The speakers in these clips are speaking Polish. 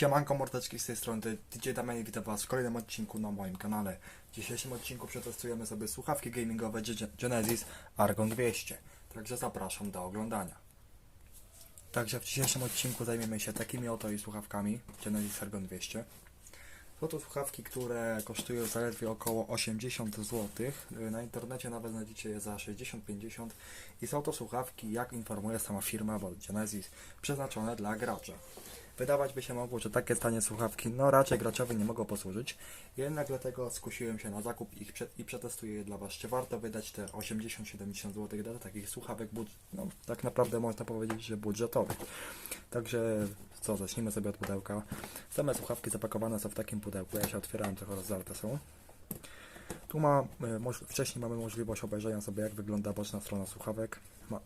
Siemanko mordeczki z tej strony DJ Damian witam was w kolejnym odcinku na moim kanale. W dzisiejszym odcinku przetestujemy sobie słuchawki gamingowe Ge- Genesis Argon 200. Także zapraszam do oglądania. Także w dzisiejszym odcinku zajmiemy się takimi oto i słuchawkami Genesis Argon 200. Są to słuchawki, które kosztują zaledwie około 80 zł. Na internecie nawet znajdziecie je za 60-50 i są to słuchawki, jak informuje sama firma, bo Genesis, przeznaczone dla gracza. Wydawać by się mogło, że takie tanie słuchawki, no raczej graczowi nie mogą posłużyć. Jednak dlatego skusiłem się na zakup ich i przetestuję je dla Was. Czy warto wydać te 80-70 zł dla takich słuchawek, no tak naprawdę można powiedzieć, że budżetowych. Także co, zacznijmy sobie od pudełka. Same słuchawki zapakowane są w takim pudełku. Ja się otwierałem, trochę rozdarte są. Tu ma, e, wcześniej mamy możliwość obejrzenia sobie jak wygląda boczna strona słuchawek.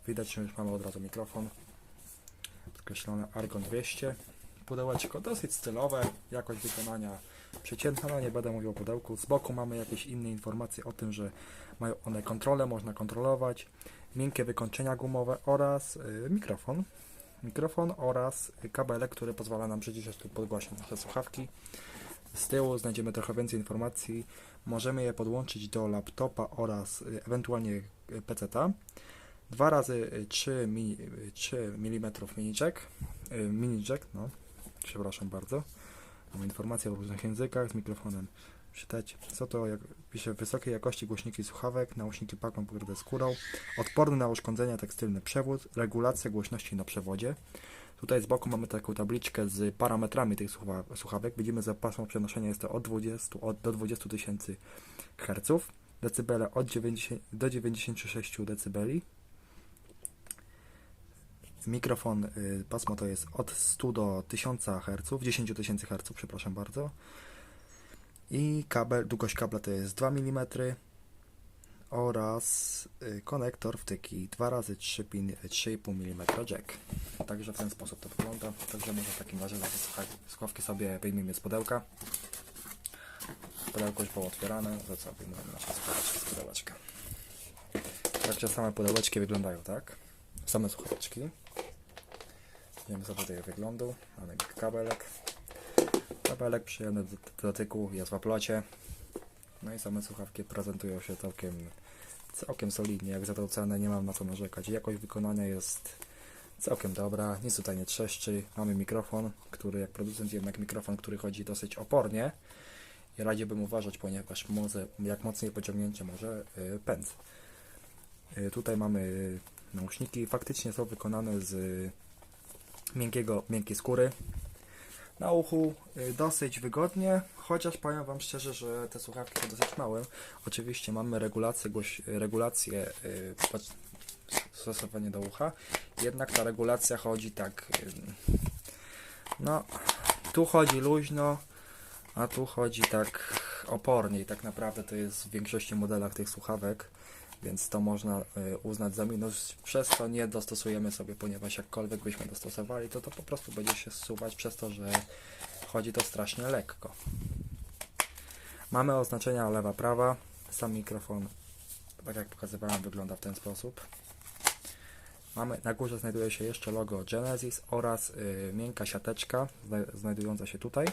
Widać, że już mamy od razu mikrofon. Podkreślone Argon 200. Pudełeczko dosyć stylowe, jakość wykonania przeciętna, no nie będę mówił o pudełku. Z boku mamy jakieś inne informacje o tym, że mają one kontrolę, można kontrolować, miękkie wykończenia gumowe oraz y, mikrofon. Mikrofon oraz kabelek, który pozwala nam przyciszać lub podgłaśniać nasze słuchawki. Z tyłu znajdziemy trochę więcej informacji. Możemy je podłączyć do laptopa oraz y, ewentualnie y, PC-ta. 2 razy y, 3, mi, y, 3 mm mini jack, mini jack, no, przepraszam bardzo. Mamy informacje o różnych językach z mikrofonem. Czytać. Co to, jak pisze, wysokiej jakości głośniki słuchawek, nauśniki paką pokryte skórą, odporny na uszkodzenia tekstylny przewód, regulacja głośności na przewodzie. Tutaj z boku mamy taką tabliczkę z parametrami tych słucha- słuchawek. Widzimy, że pasmo przenoszenia jest to od 20 od, do 20 tysięcy Hz, decybele od 90 do 96 decybeli. Mikrofon, y, pasmo to jest od 100 do 1000 Hz, 10 tysięcy Hz, przepraszam bardzo. I kabel, długość kabla to jest 2 mm oraz y, konektor wtyki 2 razy 3 pin, 3,5 mm jack. Także w ten sposób to wygląda. Także może w takim razie słuchawki sobie wyjmiemy z pudełka. Pudełko już było otwierane, za co wyjmujemy nasze słuchawki z pudełeczka. Także same pudełeczki wyglądają tak. Same słuchaweczki. Wiemy sobie tutaj wyglądu. Mamy kabelek. Kabelek przyjemny do, do dotyku, jest w aplocie. No i same słuchawki prezentują się całkiem, całkiem solidnie. Jak za tą cenę nie mam na co narzekać. Jakość wykonania jest całkiem dobra, nic tutaj nie trzeszczy. Mamy mikrofon, który jak producent jednak mikrofon, który chodzi dosyć opornie. I radziłbym uważać, ponieważ może, jak mocniej pociągnięcie może yy. Yy, tutaj mamy nauśniki, faktycznie są wykonane z y, miękkiego, miękkiej skóry. Na uchu y, dosyć wygodnie, chociaż powiem Wam szczerze, że te słuchawki są dosyć małe. Oczywiście mamy regulację, głoś, regulację y, stosowanie do ucha, jednak ta regulacja chodzi tak, y, no, tu chodzi luźno, a tu chodzi tak opornie i tak naprawdę to jest w większości modelach tych słuchawek, więc to można y, uznać za minus. Przez to nie dostosujemy sobie, ponieważ jakkolwiek byśmy dostosowali, to to po prostu będzie się zsuwać przez to, że chodzi to strasznie lekko. Mamy oznaczenia lewa, prawa. Sam mikrofon, tak jak pokazywałem, wygląda w ten sposób. Mamy, na górze znajduje się jeszcze logo Genesis oraz y, miękka siateczka zna- znajdująca się tutaj,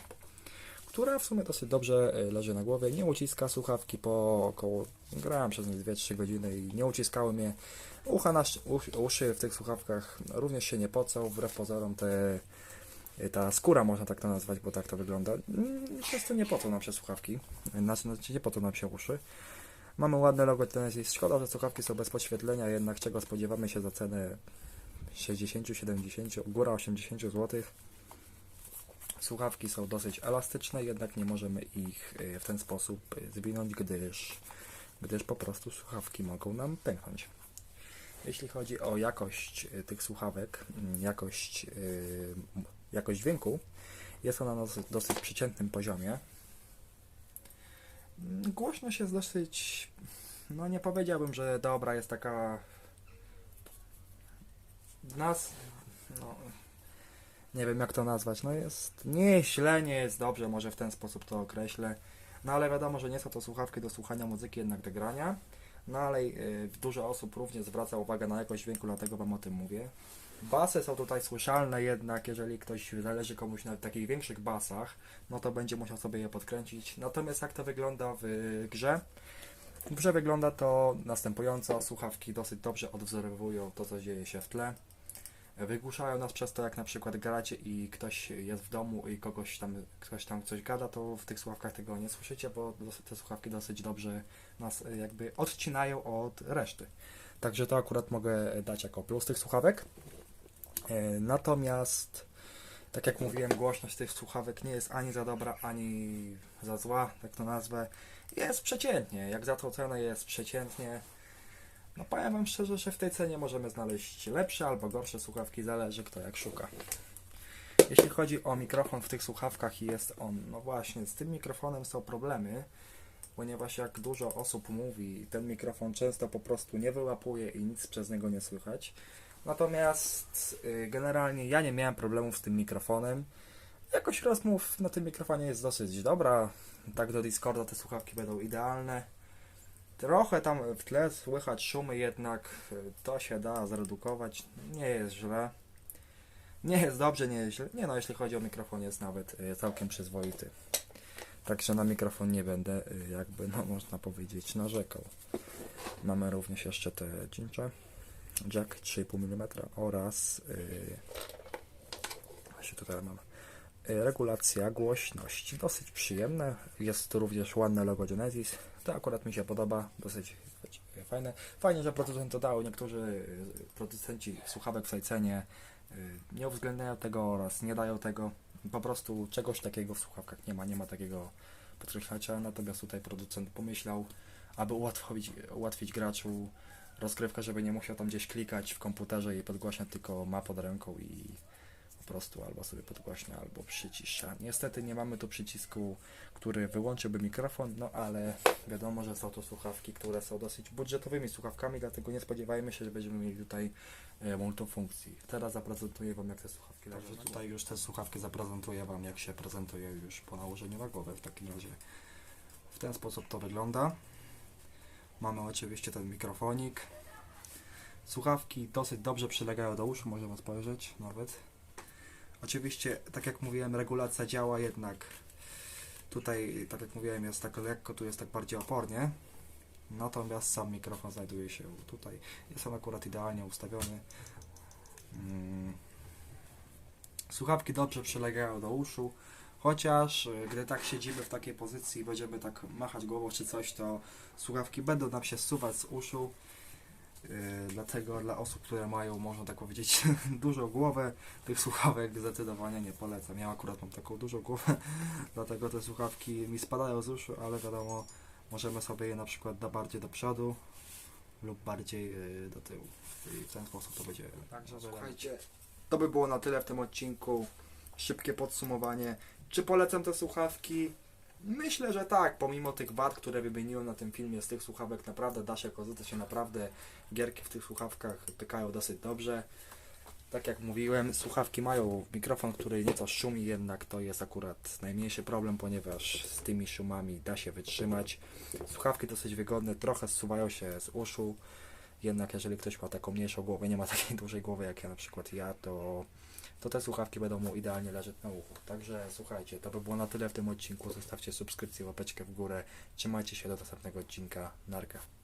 która w sumie dosyć dobrze y, leży na głowie. Nie uciska słuchawki po około, grałem przez nie 2-3 godziny i nie uciskały mnie. Ucha na, sz- usz, uszy w tych słuchawkach również się nie pocą, wbrew pozorom te y, ta skóra można tak to nazwać, bo tak to wygląda. Mm, Przez to nie pocą nam się słuchawki, znaczy znaczy nie pocą nam się uszy. Mamy ładne logo Genesis. Szkoda, że słuchawki są bez podświetlenia, jednak czego spodziewamy się za cenę 60-70, góra 80 zł. Słuchawki są dosyć elastyczne, jednak nie możemy ich y, w ten sposób y, zwinąć, gdyż, gdyż po prostu słuchawki mogą nam pęknąć. Jeśli chodzi o jakość y, tych słuchawek, mm, jakość, jakość dźwięku, jest ona na dosyć, dosyć przeciętnym poziomie. Mm, Głośność jest dosyć, no nie powiedziałbym, że dobra, jest taka nas, no, nie wiem jak to nazwać, no jest nieźle, nie jest dobrze, może w ten sposób to określę, no ale wiadomo, że nie są to słuchawki do słuchania muzyki, jednak do grania, no ale y, dużo osób również zwraca uwagę na jakość dźwięku, dlatego Wam o tym mówię. Basy są tutaj słyszalne jednak, jeżeli ktoś zależy komuś na takich większych basach, no to będzie musiał sobie je podkręcić. Natomiast jak to wygląda w grze? W grze wygląda to następująco. Słuchawki dosyć dobrze odwzorowują to, co dzieje się w tle. Wygłuszają nas przez to, jak na przykład gracie i ktoś jest w domu i kogoś tam, ktoś tam coś gada, to w tych słuchawkach tego nie słyszycie, bo te słuchawki dosyć dobrze nas e, jakby odcinają od reszty. Także to akurat mogę dać jako plus tych słuchawek. E, Natomiast, tak jak mówiłem, głośność tych słuchawek nie jest ani za dobra, ani za zła, tak to nazwę. Jest przeciętnie, jak za tą cenę jest przeciętnie. No powiem Wam szczerze, że w tej cenie możemy znaleźć lepsze albo gorsze słuchawki, zależy kto jak szuka. Jeśli chodzi o mikrofon w tych słuchawkach jest on, no właśnie, z tym mikrofonem są problemy, ponieważ jak dużo osób mówi, ten mikrofon często po prostu nie wyłapuje i nic przez niego nie słychać. Natomiast y, generalnie ja nie miałem problemów z tym mikrofonem. Jakość rozmów na tym mikrofonie jest dosyć dobra. Tak do Discorda te słuchawki będą idealne. Trochę tam w tle słychać szumy, jednak y, to się da zredukować. Nie jest źle. Nie jest dobrze, nie jest źle. Nie no, jeśli chodzi o mikrofon, jest nawet y, całkiem przyzwoity. Także na mikrofon nie będę, y, jakby, no można powiedzieć, narzekał. Mamy również jeszcze te cincze. Jack 3,5 mm oraz yy, właśnie tutaj mam yy, regulacja głośności. Dosyć przyjemne. Jest również ładne logo Genesis. To akurat mi się podoba. Dosyć yy, fajne. Fajnie, że producent to dał. Niektórzy yy, producenci słuchawek w tej cenie nie uwzględniają tego oraz nie dają tego. Po prostu czegoś takiego w słuchawkach nie ma. Nie ma takiego podkreślacza. Natomiast tutaj producent pomyślał, aby ułatwić, ułatwić graczu rozgrywkę, żeby nie musiał tam gdzieś klikać w komputerze i podgłaśniać, tylko ma pod ręką i po prostu albo sobie podgłaśnia, albo przycisza. Niestety nie mamy tu przycisku, który wyłączyłby mikrofon, no ale wiadomo, że są to słuchawki, które są dosyć budżetowymi słuchawkami, dlatego nie spodziewajmy się, że będziemy mieli tutaj e, multifunkcji. Teraz zaprezentuję Wam, jak te słuchawki Także leżą. tutaj już te słuchawki zaprezentuję Wam, jak się prezentuje już po nałożeniu na głowę. W takim razie w ten sposób to wygląda. Mamy oczywiście ten mikrofonik. Słuchawki dosyć dobrze przylegają do uszu, możemy spojrzeć nawet. Oczywiście, tak jak mówiłem, regulacja działa jednak. Tutaj, tak jak mówiłem, jest tak lekko, tu jest tak bardziej opornie. Natomiast sam mikrofon znajduje się tutaj. Jest on akurat idealnie ustawiony. Mm. Słuchawki dobrze przylegają do uszu, chociaż y, gdy tak siedzimy w takiej pozycji i będziemy tak machać głową czy coś, to słuchawki będą nam się zsuwać z uszu. Yy, dlatego dla osób, które mają, można tak powiedzieć, dużą głowę, tych słuchawek zdecydowanie nie polecam. Ja akurat mam taką dużą głowę, dlatego te słuchawki mi spadają z uszu, ale wiadomo, możemy sobie je na przykład da bardziej do przodu lub bardziej yy, do tyłu. I w ten sposób to będzie. Także słuchajcie, to by było na tyle w tym odcinku. Szybkie podsumowanie. Czy polecam te słuchawki? Myślę, że tak, pomimo tych wad, które wymieniłem na tym filmie, z tych słuchawek naprawdę da się korzystać się naprawdę gierki w tych słuchawkach pykają dosyć dobrze. Tak jak mówiłem, słuchawki mają mikrofon, który nieco szumi, jednak to jest akurat najmniejszy problem, ponieważ z tymi szumami da się wytrzymać. Słuchawki dosyć wygodne, trochę zsuwają się z uszu, jednak jeżeli ktoś ma taką mniejszą głowę, nie ma takiej dużej głowy jak ja na przykład ja, to, to te słuchawki będą mu idealnie leżeć na uchu. Także słuchajcie, to by było na tyle w tym odcinku. Zostawcie subskrypcję, łapeczkę w górę. Trzymajcie się do następnego odcinka. Narka.